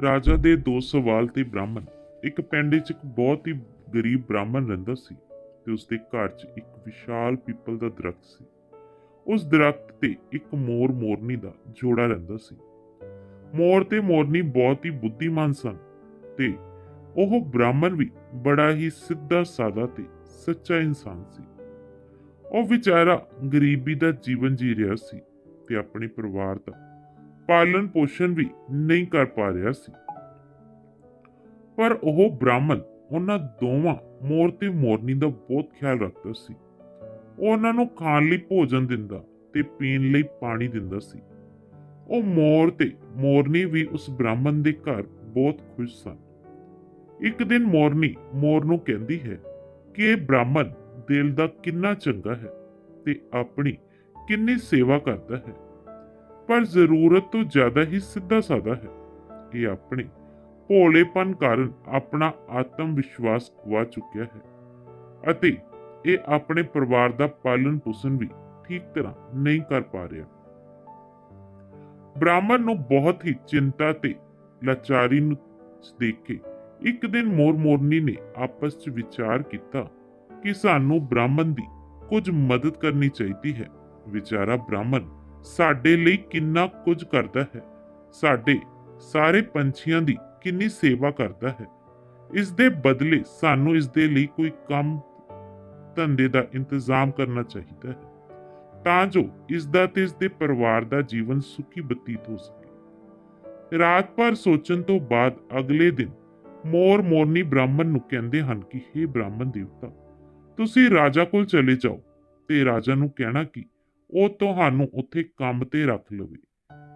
ਰਾਜਾ ਦੇ ਦੋ ਸਵਾਲ ਤੇ ਬ੍ਰਾਹਮਣ। ਇੱਕ ਪਿੰਡ 'ਚ ਇੱਕ ਬਹੁਤ ਹੀ ਗਰੀਬ ਬ੍ਰਾਹਮਣ ਰਹਿੰਦਾ ਸੀ ਤੇ ਉਸ ਦੇ ਘਰ 'ਚ ਇੱਕ ਵਿਸ਼ਾਲ ਪੀਪਲ ਦਾ ਦਰਖਤ ਸੀ। ਉਸ ਦਰਖਤ ਤੇ ਇੱਕ ਮੋਰ ਮੋਰਨੀ ਦਾ ਜੋੜਾ ਰਹਿੰਦਾ ਸੀ। ਮੋਰ ਤੇ ਮੋਰਨੀ ਬਹੁਤ ਹੀ ਬੁੱਧੀਮਾਨ ਸਨ ਤੇ ਉਹ ਬ੍ਰਾਹਮਣ ਵੀ ਬੜਾ ਹੀ ਸਿੱਧਾ, ਸਾਦਾ ਤੇ ਸੱਚਾ ਇਨਸਾਨ ਸੀ। ਉਹ ਵਿਚਾਰਾ ਗਰੀਬੀ ਦਾ ਜੀਵਨ ਜੀ ਰਿਹਾ ਸੀ ਤੇ ਆਪਣੇ ਪਰਿਵਾਰ ਦਾ ਪਾਲਣ ਪੋਸ਼ਣ ਵੀ ਨਹੀਂ ਕਰ ਪਾ ਰਿਹਾ ਸੀ। ਪਰ ਉਹ ਬ੍ਰਾਹਮਣ ਉਹਨਾਂ ਦੋਵਾਂ ਮੋਰ ਤੇ ਮੋਰਨੀ ਦਾ ਬਹੁਤ ਖਿਆਲ ਰੱਖਦਾ ਸੀ। ਉਹ ਉਹਨਾਂ ਨੂੰ ਖਾਣ ਲਈ ਭੋਜਨ ਦਿੰਦਾ ਤੇ ਪੀਣ ਲਈ ਪਾਣੀ ਦਿੰਦਾ ਸੀ। ਉਹ ਮੋਰ ਤੇ ਮੋਰਨੀ ਵੀ ਉਸ ਬ੍ਰਾਹਮਣ ਦੇ ਘਰ ਬਹੁਤ ਖੁਸ਼ ਸਨ। ਇੱਕ ਦਿਨ ਮੋਰਨੀ ਮੋਰ ਨੂੰ ਕਹਿੰਦੀ ਹੈ ਕਿ ਇਹ ਬ੍ਰਾਹਮਣ ਦਿਲ ਦਾ ਕਿੰਨਾ ਚੰਗਾ ਹੈ ਤੇ ਆਪਣੀ ਕਿੰਨੀ ਸੇਵਾ ਕਰਦਾ ਹੈ। ਪਰ ਜ਼ਰੂਰਤ ਤੋਂ ਜ਼ਿਆਦਾ ਹੀ ਸਿੱਧਾ ਸਾਦਾ ਹੈ। ਇਹ ਆਪਣੇ ਭੋਲੇਪਨ ਕਾਰਨ ਆਪਣਾ ਆਤਮ ਵਿਸ਼ਵਾਸ ਗਵਾ ਚੁੱਕਿਆ ਹੈ ਅਤੇ ਇਹ ਆਪਣੇ ਪਰਿਵਾਰ ਦਾ ਪਾਲਣ ਪੋਸ਼ਣ ਵੀ ਠੀਕ ਤਰ੍ਹਾਂ ਨਹੀਂ ਕਰ ਪਾ ਰਿਹਾ। ਬ੍ਰਾਹਮਣ ਨੂੰ ਬਹੁਤ ਹੀ ਚਿੰਤਾ ਤੇ ਲਾਚਾਰੀ ਨੂੰ ਦੇਖ ਕੇ ਇੱਕ ਦਿਨ ਮੋਰ ਮੋਰਨੀ ਨੇ ਆਪਸ 'ਚ ਵਿਚਾਰ ਕੀਤਾ ਕਿ ਸਾਨੂੰ ਬ੍ਰਾਹਮਣ ਦੀ ਕੁਝ ਮਦਦ ਕਰਨੀ ਚਾਹੀਦੀ ਹੈ। ਵਿਚਾਰਾ ਬ੍ਰਾਹਮਣ ਸਾਡੇ ਲਈ ਕਿੰਨਾ ਕੁਝ ਕਰਦਾ ਹੈ। ਸਾਡੇ ਸਾਰੇ ਪੰਛੀਆਂ ਦੀ ਕਿੰਨੀ ਸੇਵਾ ਕਰਦਾ ਹੈ। ਇਸ ਦੇ ਬਦਲੇ ਸਾਨੂੰ ਇਸ ਦੇ ਲਈ ਕੋਈ ਕੰਮ ਧੰਦੇ ਦਾ ਇੰਤਜ਼ਾਮ ਕਰਨਾ ਚਾਹੀਦਾ ਹੈ, ਤਾਂ ਜੋ ਇਸ ਦਾ ਤੇ ਇਸ ਦੇ ਪਰਿਵਾਰ ਦਾ ਜੀਵਨ ਸੁਖੀ ਬਤੀਤ ਹੋ ਸਕੇ। ਰਾਤ ਭਰ ਸੋਚਣ ਤੋਂ ਬਾਅਦ ਅਗਲੇ ਦਿਨ ਮੋਰ ਮੋਰਨੀ ਬ੍ਰਾਹਮਣ ਨੂੰ ਕਹਿੰਦੇ ਹਨ ਕਿ हे ਬ੍ਰਾਹਮਣ ਦੇਵਤਾ, ਤੁਸੀਂ ਰਾਜਾ ਕੋਲ ਚਲੇ ਜਾਓ ਤੇ ਰਾਜਾ ਨੂੰ ਕਹਿਣਾ ਕਿ ਉਹ ਤੁਹਾਨੂੰ ਉੱਥੇ ਕੰਮ ਤੇ ਰੱਖ ਲਵੇ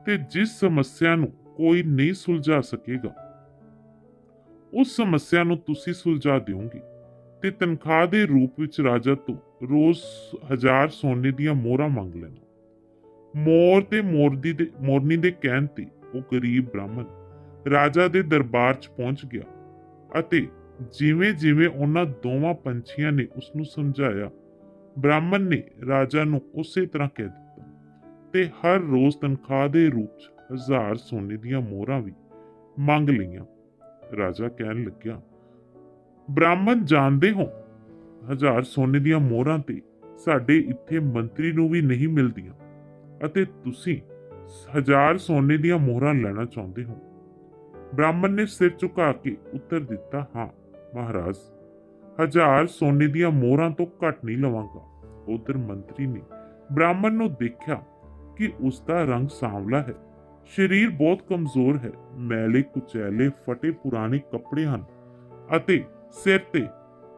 ਤੇ ਜਿਸ ਸਮੱਸਿਆ ਨੂੰ ਕੋਈ ਨਹੀਂ ਸੁਲਝਾ ਸਕੇਗਾ, ਉਸ ਸਮੱਸਿਆ ਨੂੰ ਤੁਸੀਂ ਸੁਲਝਾ ਦਿਓਗੇ ਤੇ ਤਨਖਾਹ ਦੇ ਰੂਪ ਵਿੱਚ ਰਾਜਾ ਤੋਂ ਰੋਜ਼ ਹਜ਼ਾਰ ਸੋਨੇ ਦੀਆਂ ਮੋਹਰਾਂ ਮੰਗ ਲੈਣਾ। ਮੋਰ ਤੇ ਮੋਰਦੀ ਦੇ, ਮੋਰਨੀ ਦੇ ਕਹਿਣ ਤੇ ਉਹ ਗਰੀਬ ਬ੍ਰਾਹਮਣ ਰਾਜਾ ਦੇ ਦਰਬਾਰ 'ਚ ਪਹੁੰਚ ਗਿਆ ਅਤੇ ਜਿਵੇਂ ਜਿਵੇਂ ਉਹਨਾਂ ਦੋਵਾਂ ਪੰਛੀਆਂ ਨੇ ਉਸ ਨੂੰ ਸਮਝਾਇਆ ਬ੍ਰਾਹਮਣ ਨੇ ਰਾਜਾ ਨੂੰ ਉਸੇ ਤਰ੍ਹਾਂ ਕਹਿ ਦਿੱਤਾ। ਤੇ ਹਰ ਰੋਜ਼ ਤਨਖਾਹ ਦੇ ਰੂਪ 'ਚ ਹਜ਼ਾਰ ਸੋਨੇ ਦੀਆਂ ਮੋਹਰਾਂ ਵੀ ਮੰਗ ਲਈਆਂ। ਰਾਜਾ ਕਹਿਣ ਲੱਗਿਆ, ਬ੍ਰਾਹਮਣ ਜਾਣਦੇ ਹੋ, ਹਜ਼ਾਰ ਸੋਨੇ ਦੀਆਂ ਮੋਹਰਾਂ ਤੇ ਸਾਡੇ ਇੱਥੇ ਮੰਤਰੀ ਨੂੰ ਵੀ ਨਹੀਂ ਮਿਲਦੀਆਂ ਅਤੇ ਤੁਸੀਂ ਹਜ਼ਾਰ ਸੋਨੇ ਦੀਆਂ ਮੋਹਰਾਂ ਲੈਣਾ ਚਾਹੁੰਦੇ ਹੋ? ਬ੍ਰਾਹਮਣ ਨੇ ਸਿਰ ਝੁਕਾ ਕੇ ਉੱਤਰ ਦਿੱਤਾ, ਹਾਂ, ਮਹਾਰਾਜ। ਹਜ਼ਾਰ ਸੋਨੇ ਦੀਆਂ ਮੋਹਰਾਂ ਤੋਂ ਘੱਟ ਨਹੀਂ ਲਵਾਂਗਾ। ਉਧਰ ਮੰਤਰੀ ਨੇ ਬ੍ਰਾਹਮਣ ਨੂੰ ਦੇਖਿਆ ਕਿ ਉਸ ਦਾ ਰੰਗ ਸਾਂਵਲਾ ਹੈ। ਸਰੀਰ ਬਹੁਤ ਕਮਜ਼ੋਰ ਹੈ। ਮੈਲੇ ਕੁਚੈਲੇ ਫਟੇ ਪੁਰਾਣੇ ਕੱਪੜੇ ਹਨ ਅਤੇ ਸਿਰ ਤੇ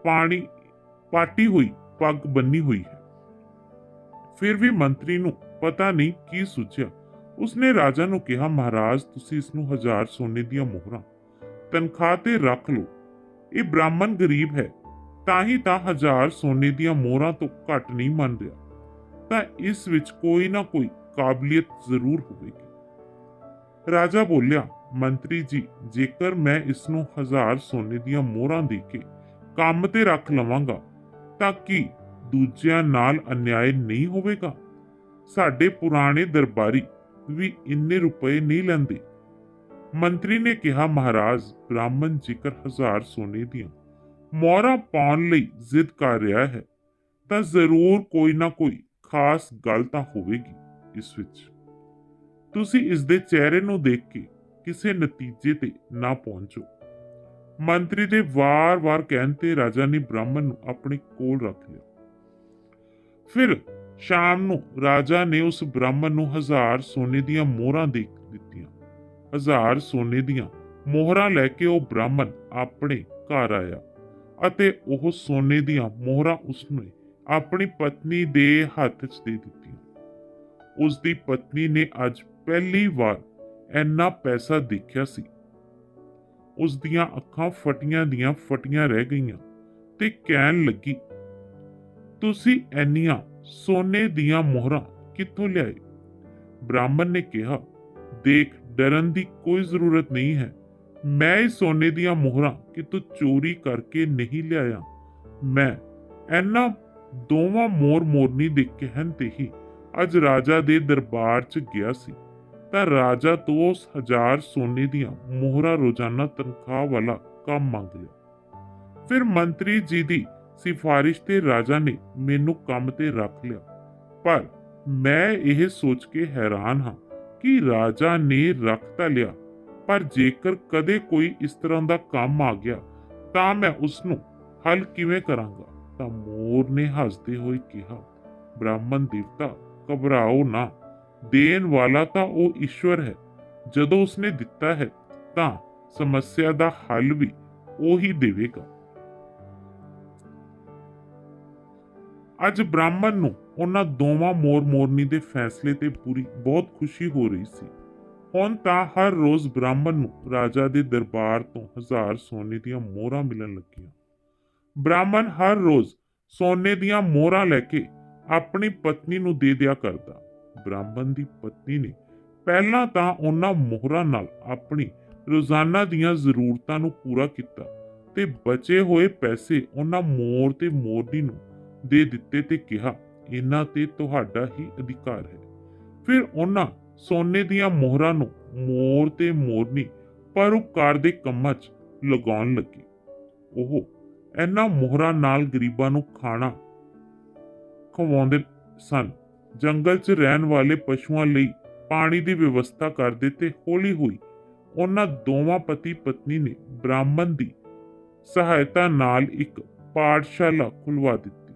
ਪਾਣੀ ਪਾਟੀ ਹੋਈ ਪੱਗ ਬੰਨੀ ਹੋਈ ਹੈ। ਫਿਰ ਵੀ ਮੰਤਰੀ ਨੂੰ ਪਤਾ ਨਹੀਂ ਕੀ ਸੁਝਿਆ। ਉਸਨੇ ਰਾਜਾ ਨੂੰ ਕਿਹਾ, ਮਹਾਰਾਜ, ਤੁਸੀਂ ਇਸ ਨੂੰ ਹਜ਼ਾਰ ਸੋਨੇ ਦੀਆਂ ਮੋਹਰਾਂ ਤਨਖਾਹ ਤੇ ਰੱਖ ਲਓ। ਇਹ ਬ੍ਰਾਹਮਣ ਗਰੀਬ ਹੈ। ਤਾਂ ਹੀ ਤਾਂ ਹਜ਼ਾਰ ਸੋਨੇ ਦੀਆਂ ਮੋਹਰਾਂ ਤੋਂ ਘੱਟ ਨਹੀਂ ਮੰਨ ਰਿਹਾ। ਤਾਂ ਇਸ ਵਿੱਚ ਕੋਈ ਨਾ ਕੋਈ ਕਾਬਲੀਅਤ ਜ਼ਰੂਰ ਹੋਵੇਗੀ। ਰਾਜਾ ਬੋਲਿਆ, ਮੰਤਰੀ ਜੀ, ਜੇਕਰ ਮੈਂ ਇਸ ਨੂੰ ਹਜ਼ਾਰ ਸੋਨੇ ਦੀਆਂ ਮੋਹਰਾਂ ਦੇ ਕੇ ਕੰਮ ਤੇ ਰੱਖ ਲਵਾਂਗਾ, ਤਾਂ ਕੀ ਦੂਜਿਆਂ ਨਾਲ ਅਨਿਆਏ ਨਹੀਂ ਹੋਵੇਗਾ? ਸਾਡੇ ਪੁਰਾਣੇ ਦਰਬਾਰੀ ਵੀ ਇੰਨੇ ਰੁਪਏ ਨਹੀਂ ਲੈਂਦੇ। ਮੰਤਰੀ ਨੇ ਕਿਹਾ, ਮਹਾਰਾਜ, ਬ੍ਰਾਹਮਣ ਜੇਕਰ ਹਜ਼ਾਰ ਸੋਨੇ ਦੀਆਂ ਮੋਹਰਾ ਪਾਉਣ ਲਈ ਜ਼ਿੱਦ ਕਰ ਰਿਹਾ ਹੈ, ਤਾਂ ਜ਼ਰੂਰ ਕੋਈ ਨਾ ਕੋਈ ਖਾਸ ਗੱਲ ਤਾਂ ਹੋਵੇਗੀ ਇਸ ਵਿੱਚ। ਤੁਸੀਂ ਇਸ ਦੇ ਚਿਹਰੇ ਨੂੰ ਦੇਖ ਕੇ ਕਿਸੇ ਨਤੀਜੇ ਤੇ ਨਾ ਪਹੁੰਚੋ। ਮੰਤਰੀ ਦੇ ਵਾਰ-ਵਾਰ ਕਹਿਣ ਤੇ ਰਾਜਾ ਨੇ ਬ੍ਰਾਹਮਣ ਨੂੰ ਆਪਣੇ ਕੋਲ ਰੱਖ ਲਿਆ। ਫਿਰ ਸ਼ਾਮ ਨੂੰ ਰਾਜਾ ਨੇ ਉਸ ਬ੍ਰਾਹਮਣ ਨੂੰ ਹਜ਼ਾਰ ਸੋਨੇ ਦੀਆਂ ਮੋਹਰਾਂ ਦੇ ਦਿੱਤੀਆਂ। ਹਜ਼ਾਰ ਸੋਨੇ ਦੀਆਂ ਮੋਹਰਾਂ ਲੈ ਕੇ ਉਹ ਬ੍ਰਾਹਮਣ ਆਪਣੇ ਘਰ ਆਇਆ। ਅਤੇ ਉਹ ਸੋਨੇ ਦੀਆਂ ਮੋਹਰਾਂ ਉਸਨੇ ਆਪਣੀ ਪਤਨੀ ਦੇ ਹੱਥ 'ਚ ਦੇ ਦਿੱਤੀਆਂ। ਉਸ ਦੀ ਪਤਨੀ ਨੇ ਅੱਜ ਪਹਿਲੀ ਵਾਰ ਇੰਨਾ ਪੈਸਾ ਦੇਖਿਆ ਸੀ। ਉਸ ਦੀਆਂ ਅੱਖਾਂ ਫਟੀਆਂ ਦੀਆਂ ਫਟੀਆਂ ਰਹਿ ਗਈਆਂ ਤੇ ਕਹਿਣ ਲੱਗੀ, ਤੁਸੀਂ ਇੰਨੀਆਂ ਸੋਨੇ ਦੀਆਂ ਮੋਹਰਾਂ ਕਿੱਥੋਂ ਲਿਆਏ? ਬ੍ਰਾਹਮਣ ਨੇ ਕਿਹਾ, ਦੇਖ, ਡਰਨ ਦੀ ਕੋਈ ਜ਼ਰੂਰਤ ਨਹੀਂ ਹੈ। ਮੈਂ ਇਸ ਸੋਨੇ ਦੀਆਂ ਮੋਹਰਾਂ ਕਿਤੋਂ ਚੋਰੀ ਕਰਕੇ ਨਹੀਂ ਲਿਆਇਆ। ਮੈਂ ਇਹਨਾਂ ਦੋਵਾਂ ਮੋਰ ਮੋਰਨੀ ਦੇ ਕਹਿਣ ਤੇ ਹੀ ਅੱਜ ਰਾਜਾ ਦੇ ਦਰਬਾਰ 'ਚ ਗਿਆ ਸੀ। ਤਾਂ ਰਾਜਾ ਤੋਂ ਉਸ ਹਜ਼ਾਰ ਸੋਨੇ ਦੀਆਂ ਮੋਹਰਾਂ ਰੋਜ਼ਾਨਾ ਤਨਖਾਹ ਵਾਲਾ ਕੰਮ ਮੰਗ ਲਿਆ। ਫਿਰ ਮੰਤਰੀ ਜੀ ਦੀ ਸਿਫਾਰਿਸ਼ ਤੇ ਰਾਜਾ ਨੇ ਮੈਨੂੰ ਕੰਮ ਤੇ ਰੱਖ ਲਿਆ। ਪਰ ਮੈਂ ਇਹ ਸੋਚ ਕੇ ਹੈਰਾਨ ਹਾਂ ਕਿ ਰਾਜਾ ਨੇ ਰੱਖ ਤਾਂ ਲਿਆ ਪਰ ਜੇਕਰ ਕਦੇ ਕੋਈ ਇਸ ਤਰ੍ਹਾਂ ਦਾ ਕੰਮ ਆ ਗਿਆ, ਤਾਂ ਮੈਂ ਉਸ ਨੂੰ ਹੱਲ ਕਿਵੇਂ ਕਰਾਂਗਾ? ਤਾਂ ਮੋਰ ਨੇ ਹੱਸਦੇ ਹੋਏ ਕਿਹਾ, ਬ੍ਰਾਹਮਣ ਦੇਵਤਾ, ਘਬਰਾਓ ਨਾ। ਦੇਣ ਵਾਲਾ ਤਾਂ ਉਹ ਈਸ਼ਵਰ ਹੈ। ਜਦੋਂ ਉਸਨੇ ਦਿੱਤਾ ਹੈ, ਤਾਂ ਸਮੱਸਿਆ ਦਾ ਹੱਲ ਵੀ ਉਹੀ ਦੇਵੇਗਾ। ਅੱਜ ਬ੍ਰਾਹਮਣ ਨੂੰ ਉਹਨਾਂ ਦੋਵਾਂ ਮੋਰ ਮੋਰਨੀ ਦੇ ਫੈਸਲੇ ਤੇ ਪੂਰੀ ਬਹੁਤ ਖੁਸ਼ੀ ਹੋ ਰਹੀ ਸੀ। ਹੁਣ ਤਾਂ ਹਰ ਰੋਜ਼ ਬ੍ਰਾਹਮਣ ਨੂੰ ਰਾਜਾ ਦੇ ਦਰਬਾਰ ਤੋਂ ਹਜ਼ਾਰ ਸੋਨੇ ਦੀਆਂ ਮੋਹਰਾਂ ਮਿਲਣ ਲੱਗੀਆਂ। ਬ੍ਰਾਹਮਣ ਹਰ ਰੋਜ਼ ਸੋਨੇ ਦੀਆਂ ਮੋਹਰਾਂ ਲੈ ਕੇ ਆਪਣੀ ਪਤਨੀ ਨੂੰ ਦੇ ਦਿਆ ਕਰਦਾ। ਬ੍ਰਾਹਮਣ ਦੀ ਪਤਨੀ ਨੇ ਪਹਿਲਾਂ ਤਾਂ ਉਹਨਾਂ ਮੋਹਰਾਂ ਨਾਲ ਆਪਣੀ ਰੋਜ਼ਾਨਾ ਦੀਆਂ ਜ਼ਰੂਰਤਾਂ ਨੂੰ ਪੂਰਾ ਕੀਤਾ ਤੇ ਬਚੇ ਹੋਏ ਪੈਸੇ ਉਹਨਾਂ ਮੋਰ ਤੇ ਮੋਰਨੀ ਨੂੰ ਦੇ ਦਿੱਤੇ ਤੇ ਕਿਹਾ, ਇਹਨਾਂ ਤੇ ਤੁਹਾਡਾ ਹੀ ਅਧਿਕਾਰ ਹੈ। ਫਿਰ ਉਹਨਾਂ ਸੋਨੇ ਦੀਆਂ ਮੋਹਰਾਂ ਨੂੰ ਮੋਰ ਤੇ ਮੋਰਨੀ ਪਰਉਪਕਾਰ ਦੇ ਕੰਮਾਂ 'ਚ ਲਗਾਉਣ ਲੱਗੇ। ਉਹ ਇਹਨਾਂ ਮੋਹਰਾਂ ਨਾਲ ਗਰੀਬਾਂ ਨੂੰ ਖਾਣਾ ਖਵਾਉਂਦੇ ਸਨ। ਜੰਗਲ 'ਚ ਰਹਿਣ ਵਾਲੇ ਪਸ਼ੂਆਂ ਲਈ ਪਾਣੀ ਦੀ ਵਿਵਸਥਾ ਕਰਦੇ ਤੇ ਹੌਲੀ ਹੌਲੀ ਉਹਨਾਂ ਦੋਵਾਂ ਪਤੀ ਪਤਨੀ ਨੇ ਬ੍ਰਾਹਮਣ ਦੀ ਸਹਾਇਤਾ ਨਾਲ ਇੱਕ ਪਾਠਸ਼ਾਲਾ ਖੁਲਵਾ ਦਿੱਤੀ।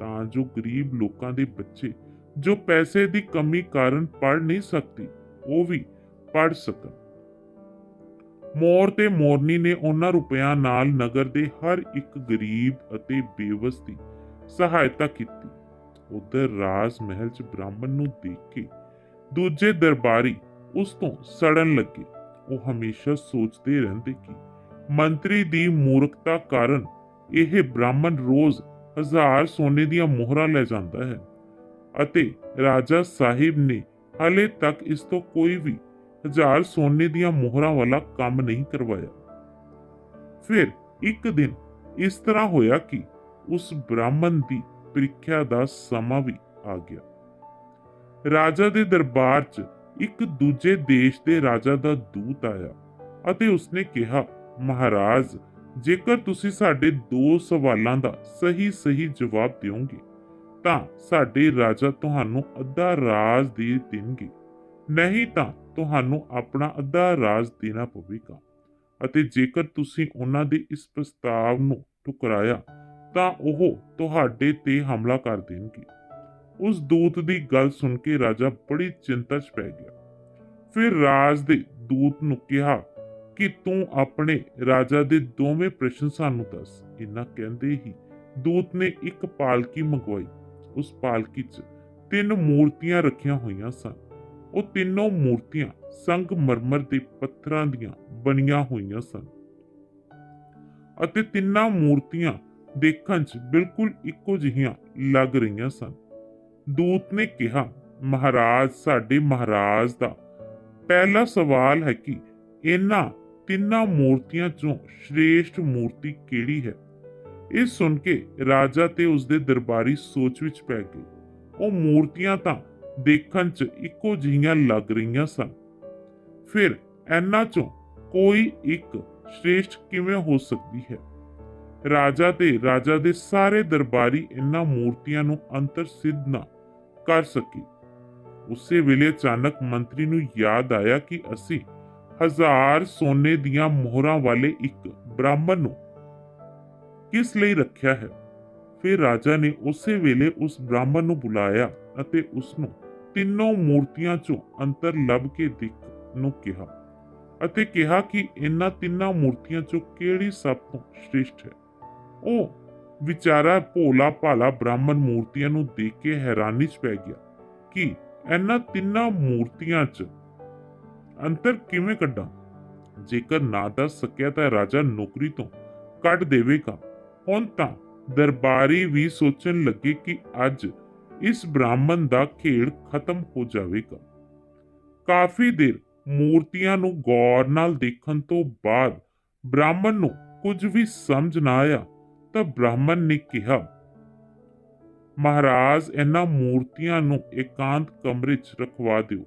ਤਾਂ ਜੋ ਗਰੀਬ ਲੋਕਾਂ ਦੇ ਬੱਚੇ ਜੋ ਪੈਸੇ ਦੀ ਕਮੀ ਕਾਰਨ ਪੜ ਨਹੀਂ ਸਕਦੀ, ਉਹ ਵੀ ਪੜ ਸਕਣ। ਮੋਰ ਤੇ ਮੋਰਨੀ ਨੇ ਉਹਨਾਂ ਰੁਪਿਆਂ ਨਾਲ ਨਗਰ ਦੇ ਹਰ ਇੱਕ ਗਰੀਬ ਅਤੇ ਬੇਵਸ ਦੀ ਸਹਾਇਤਾ ਕੀਤੀ। ਉਧਰ ਰਾਜ ਮਹਿਲ 'ਚ ਬ੍ਰਾਹਮਣ ਨੂੰ ਦੇਖ ਕੇ ਦੂਜੇ ਦਰਬਾਰੀ ਉਸ ਤੋਂ ਸੜਨ ਲੱਗੇ। ਉਹ ਹਮੇਸ਼ਾ ਸੋਚਦੇ ਰਹਿੰਦੇ ਕਿ ਮੰਤਰੀ ਦੀ ਮੂਰਖਤਾ ਕਾਰਨ ਇਹ ਬ੍ਰਾਹਮਣ ਰੋਜ਼ ਹਜ਼ਾਰ ਸੋਨੇ ਦੀਆਂ ਮੋਹਰਾਂ ਲੈ ਜਾਂਦਾ ਹੈ। ਅਤੇ ਰਾਜਾ ਸਾਹਿਬ ਨੇ ਹਾਲੇ ਤੱਕ ਇਸ ਤੋਂ ਕੋਈ ਵੀ ਹਜ਼ਾਰ ਸੋਨੇ ਦੀਆਂ ਮੋਹਰਾਂ ਵਾਲਾ ਕੰਮ ਨਹੀਂ ਕਰਵਾਇਆ। ਫਿਰ ਇੱਕ ਦਿਨ ਇਸ ਤਰ੍ਹਾਂ ਹੋਇਆ ਕਿ ਉਸ ਬ੍ਰਾਹਮਣ ਦੀ ਪ੍ਰੀਖਿਆ ਦਾ ਸਮਾਂ ਵੀ ਆ ਗਿਆ। ਰਾਜਾ ਦੇ ਦਰਬਾਰ 'ਚ ਇੱਕ ਦੂਜੇ ਦੇਸ਼ ਦੇ ਰਾਜਾ ਦਾ ਦੂਤ ਆਇਆ ਅਤੇ ਉਸਨੇ ਕਿਹਾ, ਮਹਾਰਾਜ, ਜੇਕਰ ਤੁਸੀਂ ਸਾਡੇ ਦੋ ਸਵਾਲਾਂ ਦਾ ਸਹੀ ਸਹੀ ਜਵਾਬ ਦਿਓਗੇ ਤਾਂ ਸਾਡੇ ਰਾਜਾ ਤੁਹਾਨੂੰ ਅੱਧਾ ਰਾਜ ਦੇ ਦੇਣਗੇ। ਨਹੀਂ ਤਾਂ ਤੁਹਾਨੂੰ ਆਪਣਾ ਅੱਧਾ ਰਾਜ ਦੇਣਾ ਪਵੇਗਾ। ਅਤੇ ਜੇਕਰ ਤੁਸੀਂ ਉਹਨਾਂ ਦੇ ਇਸ ਪ੍ਰਸਤਾਵ ਨੂੰ ਠੁਕਰਾਇਆ, ਤਾਂ ਉਹ ਤੁਹਾਡੇ ਤੇ ਹਮਲਾ ਕਰ ਦੇਣਗੇ। ਉਸ ਦੂਤ ਦੀ ਗੱਲ ਸੁਣ ਕੇ ਰਾਜਾ ਬੜੀ ਚਿੰਤਾ 'ਚ ਪੈ ਗਿਆ। ਫਿਰ ਰਾਜ ਦੇ ਦੂਤ ਨੂੰ ਕਿਹਾ ਕਿ ਤੂੰ ਆਪਣੇ ਰਾਜਾ ਦੇ ਦੋਵੇਂ ਪ੍ਰਸ਼ਨ ਸਾਨੂੰ ਦੱਸ। ਇੰਨਾ ਕਹਿੰਦੇ ਹੀ ਦੂਤ ਨੇ ਇੱਕ ਪਾਲਕੀ ਮੰਗਵਾਈ। ਉਸ ਪਾਲਕੀ 'ਚ ਤਿੰਨ ਮੂਰਤੀਆਂ ਰੱਖੀਆਂ ਹੋਈਆਂ ਸਨ। ਉਹ ਤਿੰਨੋਂ ਮੂਰਤੀਆਂ ਸੰਗ ਮਰਮਰ ਦੇ ਪੱਥਰਾਂ ਦੀਆਂ ਬਣੀਆਂ ਹੋਈਆਂ ਸਨ ਅਤੇ ਤਿੰਨਾਂ ਮੂਰਤੀਆਂ ਦੇਖਣ 'ਚ ਬਿਲਕੁਲ ਇੱਕੋ ਜਿਹੀਆਂ ਲੱਗ ਰਹੀਆਂ ਸਨ। ਦੂਤ ਨੇ ਕਿਹਾ, ਮਹਾਰਾਜ, ਸਾਡੇ ਮਹਾਰਾਜ ਦਾ ਪਹਿਲਾ ਸਵਾਲ ਹੈ ਕਿ ਇਹਨਾਂ ਤਿੰਨਾਂ ਮੂਰਤੀਆਂ 'ਚੋਂ ਸ਼੍ਰੇਸ਼ਟ ਮੂਰਤੀ ਕਿਹੜੀ ਹੈ? ਇਹ ਸੁਣ ਕੇ ਰਾਜਾ ਤੇ ਉਸਦੇ ਦਰਬਾਰੀ ਸੋਚ ਵਿੱਚ ਪੈ ਗਏ। ਉਹ ਮੂਰਤੀਆਂ ਤਾਂ ਦੇਖਣ 'ਚ ਇੱਕੋ ਜਿਹੀਆਂ ਲੱਗ ਰਹੀਆਂ ਸਨ। ਫਿਰ ਇਹਨਾਂ 'ਚੋਂ ਕੋਈ ਇੱਕ ਸ਼੍ਰੇਸ਼ਟ ਕਿਵੇਂ ਹੋ ਸਕਦੀ ਹੈ? ਰਾਜਾ ਤੇ ਰਾਜਾ ਦੇ ਸਾਰੇ ਦਰਬਾਰੀ ਇਹਨਾਂ ਮੂਰਤੀਆਂ ਨੂੰ ਅੰਤਰ ਸਿੱਧ ਨਾ ਕਰ ਸਕੀ। ਉਸੇ ਵੇਲੇ ਅਚਾਨਕ ਮੰਤਰੀ ਨੂੰ ਯਾਦ ਆਇਆ ਕਿ ਅਸੀਂ ਹਜ਼ਾਰ ਸੋਨੇ ਦੀਆਂ ਮੋਹਰਾਂ ਵਾਲੇ ਇੱਕ ਬ੍ਰਾਹਮਣ ਨੂੰ ਕਿਸ ਲਈ ਰੱਖਿਆ ਹੈ? ਫਿਰ ਰਾਜਾ ਨੇ ਉਸੇ ਵੇਲੇ ਉਸ ਬ੍ਰਾਹਮਣ ਨੂੰ ਬੁਲਾਇਆ ਅਤੇ ਉਸ ਨੂੰ ਤਿੰਨੋਂ ਮੂਰਤੀਆਂ ਚੋਂ ਅੰਤਰ ਲੱਭ ਕੇ ਦੇਖ ਨੂੰ ਕਿਹਾ ਅਤੇ ਕਿਹਾ ਕਿ ਇਹਨਾਂ ਤਿੰਨਾਂ ਮੂਰਤੀਆਂ ਚੋਂ ਕਿਹੜੀ ਸਭ ਤੋਂ ਸ਼੍ਰੇਸ਼ਟ ਹੈ? ਉਹ ਵਿਚਾਰਾ ਭੋਲਾ ਭਾਲਾ ਬ੍ਰਾਹਮਣ ਮੂਰਤੀਆਂ ਨੂੰ ਦੇਖ ਕੇ ਹੈਰਾਨੀ 'ਚ ਪੈ ਗਿਆ ਕਿ ਇਹਨਾਂ ਤਿੰਨਾਂ ਮੂਰਤੀਆਂ 'ਚ ਅੰਤਰ ਕਿਵੇਂ ਕੱਢਾਂ? ਜੇਕਰ ਨਾ ਦੱਸ ਸਕਿਆ ਤਾਂ ਰਾਜਾ ਨੌਕਰੀ ਤੋਂ ਕੱਢ ਦੇਵੇਗਾ। ਹੁਣ ਤਾਂ ਦਰਬਾਰੀ ਵੀ ਸੋਚਣ ਲੱਗੇ ਕਿ ਅੱਜ ਇਸ ਬ੍ਰਾਹਮਣ ਦਾ ਖੇਡ ਖਤਮ ਹੋ ਜਾਵੇਗਾ। ਕਾਫੀ ਦੇਰ ਮੂਰਤੀਆਂ ਨੂੰ ਗੌਰ ਨਾਲ ਦੇਖਣ ਤੋਂ ਬਾਅਦ ਬ੍ਰਾਹਮਣ ਨੂੰ ਕੁਝ ਵੀ ਸਮਝ ਨਾ ਆਇਆ ਤਾਂ ਬ੍ਰਾਹਮਣ ਨੇ ਕਿਹਾ, ਮਹਾਰਾਜ, ਇਹਨਾਂ ਮੂਰਤੀਆਂ ਨੂੰ ਇਕਾਂਤ ਕਮਰੇ 'ਚ ਰਖਵਾ ਦਿਓ।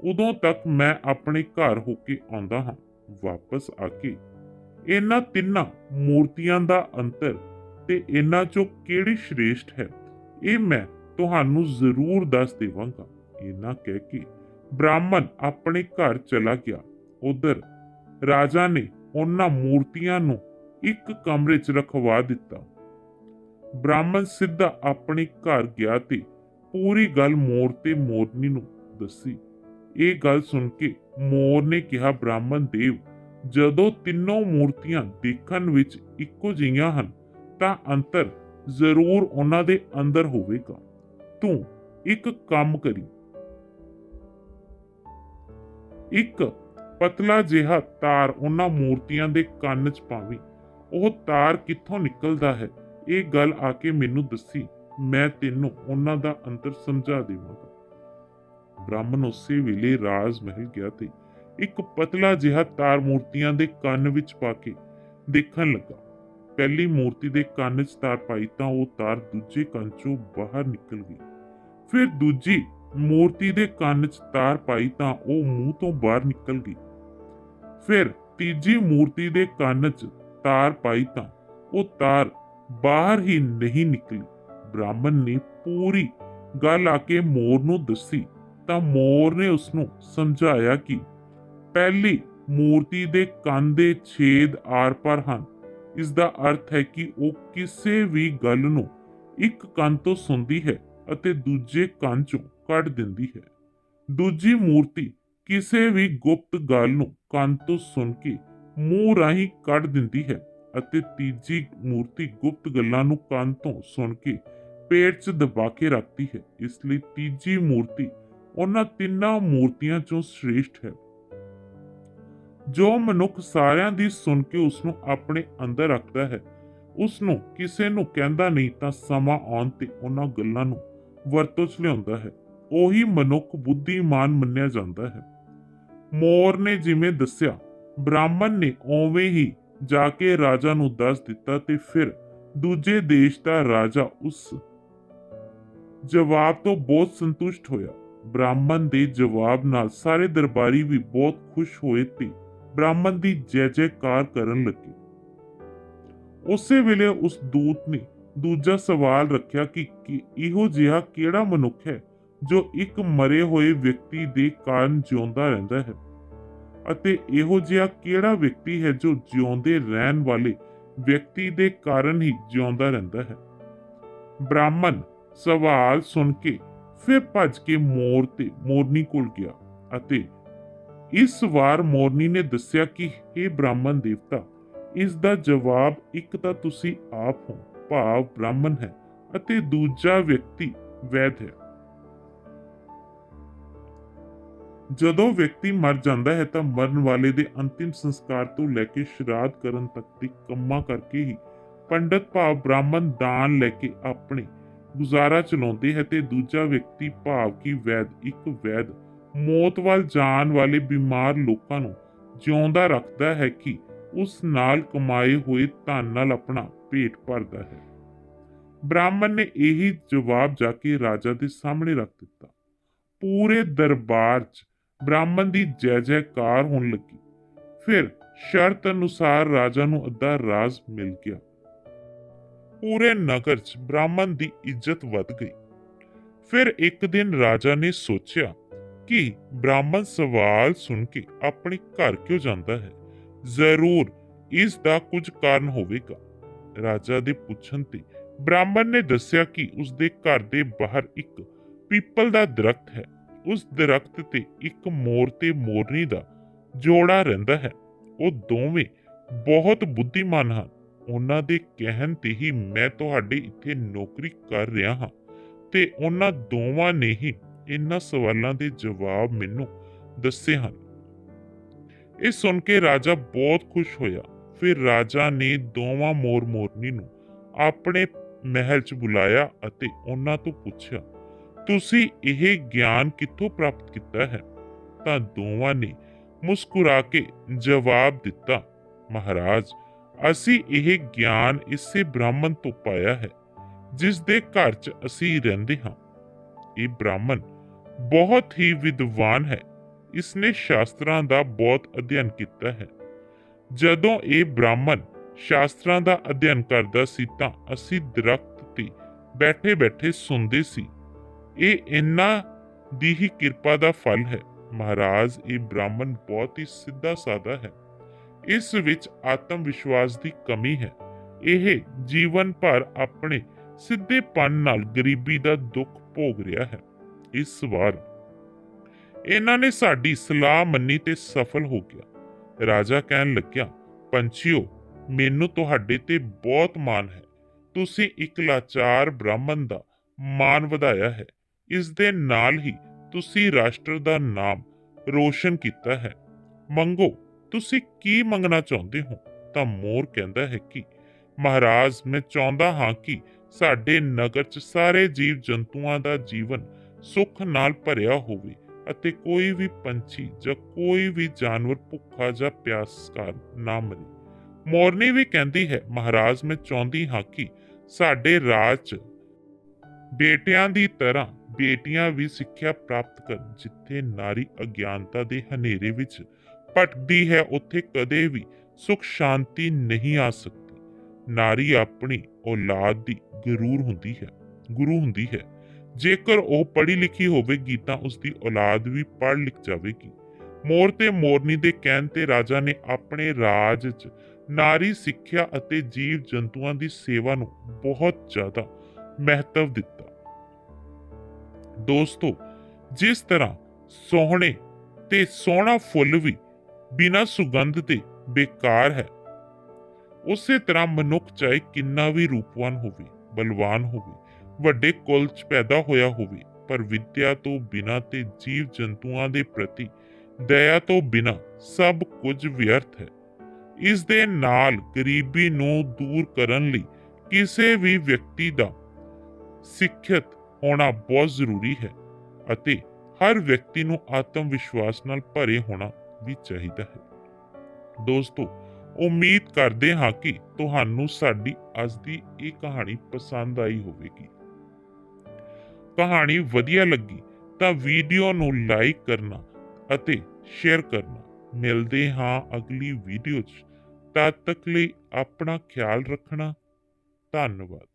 ਉਦੋਂ ਤੱਕ ਮੈਂ ਆਪਣੇ ਘਰ ਹੋ ਕੇ ਆਉਂਦਾ ਹਾਂ, ਵਾਪਸ ਆ ਕੇ। ਇਹਨਾਂ ਤਿੰਨਾਂ ਮੂਰਤੀਆਂ ਦਾ ਅੰਤਰ ਤੇ ਇਹਨਾਂ ਚੋਂ ਕਿਹੜੀ ਸ਼੍ਰੇਸ਼ਟ ਹੈ? ਇਹ ਮੈਂ ਤੁਹਾਨੂੰ ਜ਼ਰੂਰ ਦੱਸ ਦੇਵਾਂਗਾ। ਇਹਨਾਂ ਕਹਿ ਕੇ ਬ੍ਰਾਹਮਣ ਆਪਣੇ ਘਰ ਚਲਾ ਗਿਆ। ਉਧਰ ਰਾਜਾ ਨੇ ਉਹਨਾਂ ਮੂਰਤੀਆਂ ਨੂੰ ਇੱਕ ਕਮਰੇ 'ਚ ਰਖਵਾ ਦਿੱਤਾ। ਬ੍ਰਾਹਮਣ ਸਿੱਧਾ ਆਪਣੇ ਘਰ ਗਿਆ ਤੇ ਪੂਰੀ ਗੱਲ ਮੋਰ ਤੇ ਮੋਰਨੀ ਨੂੰ ਦੱਸੀ। ਇਹ ਗੱਲ ਸੁਣ ਕੇ ਮੋਰ ਨੇ ਕਿਹਾ, ਬ੍ਰਾਹਮਣ ਦੇਵ ਜਦੋਂ ਤਿੰਨੋਂ ਮੂਰਤੀਆਂ ਦੇਖਣ ਵਿੱਚ ਇੱਕੋ ਜਿਹੀਆਂ ਹਨ, ਤਾਂ ਅੰਤਰ ਜ਼ਰੂਰ ਉਹਨਾਂ ਦੇ ਅੰਦਰ ਹੋਵੇਗਾ। ਤੂੰ ਇੱਕ ਕੰਮ ਕਰੀ। ਇੱਕ ਪਤਲਾ ਜਿਹਾ ਤਾਰ ਉਹਨਾਂ ਮੂਰਤੀਆਂ ਦੇ ਕੰਨ 'ਚ ਪਾਵੀਂ। ਉਹ ਤਾਰ ਕਿੱਥੋਂ ਨਿਕਲਦਾ ਹੈ? ਇਹ ਗੱਲ ਆ ਕੇ ਮੈਨੂੰ ਦੱਸੀ, ਮੈਂ ਤੈਨੂੰ ਉਹਨਾਂ ਦਾ ਅੰਤਰ ਸਮਝਾ ਦੇਵਾਂਗਾ। ਬ੍ਰਾਹਮਣ ਉਸੇ ਵੇਲੇ ਰਾਜ ਮਹਿਲ ਗਿਆ ਤੇ ਇੱਕ ਪਤਲਾ ਜਿਹਾ ਤਾਰ ਮੂਰਤੀਆਂ ਦੇ ਕੰਨ ਵਿੱਚ ਪਾ ਕੇ ਦੇਖਣ ਲੱਗਾ। ਪਹਿਲੀ ਮੂਰਤੀ ਦੇ ਕੰਨ 'ਚ ਤਾਰ ਪਾਈ ਤਾਂ ਉਹ ਤਾਰ ਦੂਜੇ ਕੰਨ 'ਚੋਂ ਬਾਹਰ ਨਿਕਲ ਗਈ। ਫਿਰ ਦੂਜੀ ਮੂਰਤੀ ਦੇ ਕੰਨ 'ਚ ਤਾਰ ਪਾਈ ਤਾਂ ਉਹ ਮੂੰਹ ਤੋਂ ਬਾਹਰ ਨਿਕਲ ਗਈ। ਫਿਰ ਤੀਜੀ ਮੂਰਤੀ ਦੇ ਕੰਨ 'ਚ ਤਾਰ ਪਾਈ ਤਾਂ ਉਹ ਤਾਰ ਬਾਹਰ ਹੀ ਨਹੀਂ ਨਿਕਲੀ। ਬ੍ਰਾਹਮਣ ਨੇ ਪੂਰੀ ਗੱਲ ਆ ਕੇ ਮੋਰ ਨੂੰ ਦੱਸੀ ਤਾਂ ਮੋਰ ਨੇ ਉਸ ਨੂੰ ਸਮਝਾਇਆ ਕਿ ਪਹਿਲੀ ਮੂਰਤੀ ਦੇ ਕੰਨ ਦੇ ਛੇਦ ਆਰ-ਪਾਰ ਹਨ। ਇਸ ਦਾ ਅਰਥ ਹੈ ਕਿ ਉਹ ਕਿਸੇ ਵੀ ਗੱਲ ਨੂੰ ਇੱਕ ਕੰਨ ਤੋਂ ਸੁਣਦੀ ਹੈ ਅਤੇ ਦੂਜੇ ਕੰਨ ਚੋਂ ਕੱਢ ਦਿੰਦੀ ਹੈ। ਦੂਜੀ ਮੂਰਤੀ ਕਿਸੇ ਵੀ ਗੁਪਤ ਗੱਲ ਨੂੰ ਕੰਨ ਤੋਂ ਸੁਣ ਕੇ ਮੂੰਹ ਰਾਹੀਂ ਕੱਢ ਦਿੰਦੀ ਹੈ ਅਤੇ ਤੀਜੀ ਮੂਰਤੀ ਗੁਪਤ ਗੱਲਾਂ ਨੂੰ ਕੰਨ ਤੋਂ ਸੁਣ ਕੇ ਪੇਟ 'ਚ ਦਬਾ ਕੇ ਰੱਖਦੀ ਹੈ। ਇਸ ਲਈ ਤੀਜੀ ਮੂਰਤੀ ਉਹਨਾਂ ਤਿੰਨਾਂ ਮੂਰਤੀਆਂ 'ਚੋਂ ਸ੍ਰੇਸ਼ਟ ਹੈ। ਜੋ ਮਨੁੱਖ ਸਾਰਿਆਂ ਦੀ ਸੁਣ ਕੇ ਉਸ ਨੂੰ ਆਪਣੇ ਅੰਦਰ ਰੱਖਦਾ ਹੈ ਉਸ ਨੂੰ ਕਿਸੇ ਨੂੰ ਕਹਿੰਦਾ ਨਹੀਂ ਤਾਂ ਸਮਾਂ ਆਉਣ ਤੇ ਉਹਨਾਂ ਗੱਲਾਂ ਨੂੰ ਵਰਤੋਂ 'ਚ ਲਿਆਉਂਦਾ ਹੈ। ਉਹੀ ਮਨੁੱਖ ਬੁੱਧੀਮਾਨ ਮੰਨਿਆ ਜਾਂਦਾ ਹੈ। ਮੋਰ ਨੇ ਜਿਵੇਂ ਦੱਸਿਆ, ਬ੍ਰਾਹਮਣ ਨੇ ਓਵੇਂ ਹੀ ਜਾ ਕੇ ਰਾਜਾ ਨੂੰ ਦੱਸ ਦਿੱਤਾ ਤੇ ਫਿਰ ਦੂਜੇ ਦੇਸ਼ ਦਾ ਰਾਜਾ ਉਸ ਜਵਾਬ ਤੋਂ ਬਹੁਤ ਸੰਤੁਸ਼ਟ ਹੋਇਆ। ਬ੍ਰਾਹਮਣ ਦੇ ਜਵਾਬ ਨਾਲ ਸਾਰੇ ਦਰਬਾਰੀ ਵੀ ਬਹੁਤ ਖੁਸ਼ ਹੋਏ ਤੇ ਬ੍ਰਾਹਮਣ ਦੀ ਜੈ ਜੈਕਾਰ ਕਰਨ ਲੱਗੇ। ਉਸੇ ਵੇਲੇ ਉਸ ਦੂਤ ਨੇ ਦੂਜਾ ਸਵਾਲ ਰੱਖਿਆ ਕਿ ਇਹੋ ਜਿਹਾ ਕਿਹੜਾ ਮਨੁੱਖ ਹੈ ਜੋ ਇੱਕ ਮਰੇ ਹੋਏ ਵਿਅਕਤੀ ਦੇ ਕਾਰਨ ਜਿਉਂਦਾ ਰਹਿੰਦਾ ਹੈ? ਅਤੇ ਇਹੋ ਜਿਹਾ ਕਿਹੜਾ ਵਿਅਕਤੀ ਹੈ ਜੋ ਜਿਉਂਦੇ ਰਹਿਣ ਵਾਲੇ ਵਿਅਕਤੀ ਦੇ ਕਾਰਨ ਹੀ ਜਿਉਂਦਾ ਰਹਿੰਦਾ ਹੈ? ਬ੍ਰਾਹਮਣ ਸਵਾਲ ਸੁਣ ਕੇ ਫਿਰ ਭੱਜ ਕੇ ਮੋਰ ਤੇ ਮੋਰਨੀ ਕੋਲ ਗਿਆ ਅਤੇ ਇਸ ਵਾਰ ਮੋਰਨੀ ਨੇ ਦੱਸਿਆ ਕਿ हे ਬ੍ਰਾਹਮਣ ਦੇਵਤਾ, ਇਸ ਦਾ ਜਵਾਬ ਇੱਕ ਤਾਂ ਤੁਸੀਂ ਆਪ ਹੋ, ਭਾਵ ਬ੍ਰਾਹਮਣ ਹੈ ਅਤੇ ਦੂਜਾ ਵਿਅਕਤੀ ਵੈਦ ਹੈ। ਜਦੋਂ ਵਿਅਕਤੀ ਮਰ ਜਾਂਦਾ ਹੈ ਤਾਂ ਮਰਨ ਵਾਲੇ ਦੇ ਅੰਤਿਮ ਸੰਸਕਾਰ ਤੋਂ ਲੈ ਕੇ ਸ਼ਰਾਧ ਕਰਨ ਤੱਕ ਦੇ ਕੰਮਾਂ ਕਰਕੇ ਹੀ ਪੰਡਤ ਭਾਵ ਬ੍ਰਾਹਮਣ ਦਾਨ ਲੈ ਕੇ ਆਪਣੇ ਗੁਜ਼ਾਰਾ ਚਲਾਉਂਦੇ ਹੈ ਤੇ ਦੂਜਾ ਵਿਅਕਤੀ ਭਾਵ ਕਿ ਵੈਦ ਇੱਕ ਵੈਦ ਮੌਤ ਵੱਲ ਜਾਣ ਵਾਲੇ ਬਿਮਾਰ ਲੋਕਾਂ ਨੂੰ ਜਿਉਂਦਾ ਰੱਖਦਾ ਹੈ ਕਿ ਉਸ ਨਾਲ ਕਮਾਏ ਹੋਏ ਧਨ ਨਾਲ ਆਪਣਾ ਪੇਟ ਭਰਦਾ ਹੈ। ਬ੍ਰਾਹਮਣ ਨੇ ਇਹੀ ਜਵਾਬ ਜਾ ਕੇ ਰਾਜਾ ਦੇ ਸਾਹਮਣੇ ਰੱਖ ਦਿੱਤਾ। ਪੂਰੇ ਦਰਬਾਰ 'ਚ ਬ੍ਰਾਹਮਣ ਦੀ ਜੈ ਜੈਕਾਰ ਹੋਣ ਲੱਗੀ। ਫਿਰ ਸ਼ਰਤ ਅਨੁਸਾਰ ਰਾਜਾ ਨੂੰ ਅੱਧਾ ਰਾਜ ਮਿਲ ਗਿਆ। ਪੂਰੇ ਨਗਰ 'ਚ ਬ੍ਰਾਹਮਣ ਦੀ ਇੱਜ਼ਤ ਵੱਧ ਗਈ। ਫਿਰ ਇੱਕ ਦਿਨ ਰਾਜਾ ਨੇ ਸੋਚਿਆ ਕਿ ਬ੍ਰਾਹਮਣ ਸਵਾਲ ਸੁਣ ਕੇ ਆਪਣੇ ਘਰ ਕਿਉਂ ਜਾਂਦਾ ਹੈ? ਜ਼ਰੂਰ, ਇਸ ਦਾ ਕੁਝ ਕਾਰਨ ਹੋਵੇਗਾ। ਰਾਜਾ ਦੇ ਪੁੱਛਣ ਤੇ ਬ੍ਰਾਹਮਣ ਨੇ ਦੱਸਿਆ ਕਿ ਉਸ ਦੇ ਘਰ ਦੇ ਬਾਹਰ ਇੱਕ ਪੀਪਲ ਦਾ ਦਰਖਤ ਹੈ। ਉਸ ਦਰਖਤ ਤੇ ਇੱਕ ਮੋਰ ਤੇ ਮੋਰਨੀ ਦਾ ਜੋੜਾ ਰਹਿੰਦਾ ਹੈ। ਉਹ ਦੋਵੇਂ ਬਹੁਤ ਬੁੱਧੀਮਾਨ ਹਨ। ਉਹਨਾਂ ਦੇ ਕਹਿਣ ਤੇ ਹੀ ਮੈਂ ਤੁਹਾਡੇ ਇੱਥੇ ਨੌਕਰੀ ਕਰ ਰਿਹਾ ਹਾਂ ਤੇ ਉਹਨਾਂ ਦੋਵਾਂ ਨੇ ਹੀ ਇਹਨਾਂ ਸਵਾਲਾਂ ਦੇ ਜਵਾਬ ਮੈਨੂੰ ਦੱਸੇ ਹਨ। ਇਹ ਸੁਣ ਕੇ ਰਾਜਾ ਬਹੁਤ ਖੁਸ਼ ਹੋਇਆ। ਫਿਰ ਰਾਜਾ ਨੇ ਦੋਵਾਂ ਮੋਰ ਮੋਰਨੀ ਨੂੰ ਆਪਣੇ ਮਹਿਲ 'ਚ ਬੁਲਾਇਆ ਅਤੇ ਉਹਨਾਂ ਤੋਂ ਪੁੱਛਿਆ, ਤੁਸੀਂ ਇਹ ਗਿਆਨ ਕਿੱਥੋਂ ਪ੍ਰਾਪਤ ਕੀਤਾ ਹੈ? ਤਾਂ ਦੋਵਾਂ ਨੇ ਮੁਸਕਰਾ ਕੇ ਜਵਾਬ ਦਿੱਤਾ, ਮਹਾਰਾਜ, ਅਸੀਂ ਇਹ ਗਿਆਨ ਇਸੇ ਬ੍ਰਾਹਮਣ ਤੋਂ ਪਾਇਆ ਹੈ, ਜਿਸ ਦੇ ਘਰ 'ਚ ਅਸੀਂ ਰਹਿੰਦੇ ਹਾਂ। ਇਹ ਬ੍ਰਾਹਮਣ ਬਹੁਤ ਹੀ ਵਿਦਵਾਨ ਹੈ। ਇਸਨੇ ਸ਼ਾਸਤਰਾਂ ਦਾ ਬਹੁਤ ਅਧਿਐਨ ਕੀਤਾ ਹੈ। ਜਦੋਂ ਇਹ ਬ੍ਰਾਹਮਣ ਸ਼ਾਸਤਰਾਂ ਦਾ ਅਧਿਐਨ ਕਰਦਾ ਸੀ ਤਾਂ ਅਸੀਂ ਦਰਖਤ ਤੇ ਬੈਠੇ-ਬੈਠੇ ਸੁਣਦੇ ਸੀ। ਇਹ ਇਹਨਾਂ ਦੀ ਹੀ ਕਿਰਪਾ ਦਾ ਫਲ ਹੈ। ਮਹਾਰਾਜ, ਇਹ ਬ੍ਰਾਹਮਣ ਬਹੁਤ ਹੀ ਸਿੱਧਾ ਸਾਦਾ ਹੈ। ਇਸ ਵਿੱਚ ਆਤਮ ਵਿਸ਼ਵਾਸ ਦੀ ਕਮੀ ਹੈ। ਇਹ ਜੀਵਨ ਭਰ ਆਪਣੇ ਸਿੱਧੇਪਨ ਨਾਲ ਗਰੀਬੀ ਦਾ ਦੁੱਖ ਭੋਗ ਰਿਹਾ ਹੈ। ਇਸ ਵਾਰ। ਇਹਨਾਂ ਨੇ ਸਾਡੀ ਸਲਾਹ ਮੰਨੀ ਤੇ ਸਫਲ ਹੋ ਗਿਆ। ਰਾਜਾ ਕਹਿਣ ਲੱਗਿਆ, ਪੰਛੀਓ, ਮੈਨੂੰ ਤੁਹਾਡੇ ਤੇ ਬਹੁਤ ਮਾਣ ਹੈ। ਤੁਸੀਂ ਇੱਕ ਲਾਚਾਰ ਬ੍ਰਾਹਮਣ ਦਾ ਮਾਣ ਵਧਾਇਆ ਹੈ। ਇਸ ਦੇ ਨਾਲ ਹੀ ਤੁਸੀਂ ਰਾਸ਼ਟਰ ਦਾ ਨਾਮ ਰੋਸ਼ਨ ਕੀਤਾ ਹੈ। ਮੰਗੋ, ਤੁਸੀਂ ਕੀ ਮੰਗਣਾ ਚਾਹੁੰਦੇ ਹੋ? ਤਾਂ ਮੋਰ ਕਹਿੰਦਾ ਹੈ ਕਿ, ਮਹਾਰਾਜ, ਮੈਂ ਚਾਹੁੰਦਾ ਹਾਂ ਕਿ ਸਾਡੇ ਨਗਰ 'ਚ ਸਾਰੇ ਜੀਵ ਜੰਤੂਆਂ ਦਾ ਜੀਵਨ ਸੁੱਖ ਨਾਲ ਭਰਿਆ ਹੋਵੇ ਅਤੇ ਕੋਈ ਵੀ ਪੰਛੀ ਜਾਂ ਕੋਈ ਵੀ ਜਾਨਵਰ ਭੁੱਖਾ ਜਾਂ ਪਿਆਸ ਕਾਰਨ ਨਾ ਮਰੇ। ਮੋਰਨੀ ਵੀ ਕਹਿੰਦੀ ਹੈ, ਮਹਾਰਾਜ, ਮੈਂ ਚਾਹੁੰਦੀ ਹਾਂ ਕਿ ਸਾਡੇ ਰਾਜ 'ਚ ਬੇਟਿਆਂ ਦੀ ਤਰ੍ਹਾਂ ਬੇਟੀਆਂ ਵੀ ਸਿੱਖਿਆ ਪ੍ਰਾਪਤ ਕਰਨ, ਜਿੱਥੇ ਨਾਰੀ ਅਗਿਆਨਤਾ ਦੇ ਹਨੇਰੇ ਵਿੱਚ ਭਟਕਦੀ ਹੈ, ਉੱਥੇ ਕਦੇ ਵੀ ਸੁਖ ਸ਼ਾਂਤੀ ਨਹੀਂ ਆ ਸਕਦੀ। ਨਾਰੀ ਆਪਣੀ ਔਲਾਦ ਦੀ ਗਰੂਰ ਹੁੰਦੀ ਹੈ, ਗੁਰੂ ਹੁੰਦੀ ਹੈ। ਜੇਕਰ ਉਹ ਪੜ੍ਹੀ ਲਿਖੀ ਹੋਵੇਗੀ ਤਾਂ ਉਸ ਦੀ ਔਲਾਦ ਵੀ ਪੜ੍ਹ ਲਿਖ ਜਾਵੇਗੀ। ਮੋਰ ਤੇ ਮੋਰਨੀ ਦੇ ਕਹਿਣ ਤੇ ਰਾਜਾ ਨੇ ਆਪਣੇ ਰਾਜ 'ਚ ਨਾਰੀ ਸਿੱਖਿਆ ਅਤੇ ਜੀਵ ਜੰਤੂਆਂ ਦੀ ਸੇਵਾ ਨੂੰ ਬਹੁਤ ਜ਼ਿਆਦਾ ਮਹੱਤਵ ਦਿੱਤਾ। ਦੋਸਤੋ, ਜਿਸ ਤਰ੍ਹਾਂ ਸੋਹਣੇ ਤੇ ਸੋਹਣਾ ਫੁੱਲ ਵੀ ਬਿਨਾਂ ਸੁਗੰਧ ਦੇ ਬੇਕਾਰ ਹੈ, ਉਸੇ ਤਰ੍ਹਾਂ ਮਨੁੱਖ ਚਾਹੇ ਕਿੰਨਾ ਵੀ ਰੂਪਵਾਨ ਹੋਵੇ, ਬਲਵਾਨ ਹੋਵੇ ਵੱਡੇ ਕੁਲ ਚ ਪੈਦਾ ਹੋਇਆ ਹੋਵੇ, ਪਰ ਵਿਦਿਆ ਤੋਂ ਬਿਨਾਂ ਤੇ ਜੀਵ ਜੰਤੂਆਂ ਦੇ ਪ੍ਰਤੀ ਦਇਆ ਤੋਂ ਬਿਨਾਂ ਸਭ ਕੁਝ ਵਿਅਰਥ ਹੈ। ਇਸ ਦੇ ਨਾਲ ਗਰੀਬੀ ਨੂੰ ਦੂਰ ਕਰਨ ਲਈ ਕਿਸੇ ਵੀ ਵਿਅਕਤੀ ਦਾ ਸਿੱਖਿਅਤ ਹੋਣਾ ਬਹੁਤ ਜ਼ਰੂਰੀ ਹੈ ਅਤੇ ਹਰ ਵਿਅਕਤੀ ਨੂੰ ਆਤਮ ਵਿਸ਼ਵਾਸ ਨਾਲ ਭਰੇ ਹੋਣਾ ਵੀ ਚਾਹੀਦਾ ਹੈ। ਦੋਸਤੋ, ਉਮੀਦ ਕਰਦੇ ਹਾਂ ਕਿ ਤੁਹਾਨੂੰ ਸਾਡੀ ਅੱਜ ਦੀ ਇਹ ਕਹਾਣੀ ਪਸੰਦ ਆਈ ਹੋਵੇਗੀ। ਕਹਾਣੀ ਵਧੀਆ ਲੱਗੀ ਤਾਂ ਵੀਡੀਓ ਨੂੰ ਲਾਈਕ ਕਰਨਾ ਅਤੇ ਸ਼ੇਅਰ ਕਰਨਾ। ਮਿਲਦੇ ਹਾਂ ਅਗਲੀ ਵੀਡੀਓ 'ਚ। ਤਦ ਤੱਕ ਲਈ ਆਪਣਾ ਖਿਆਲ ਰੱਖਣਾ। ਧੰਨਵਾਦ।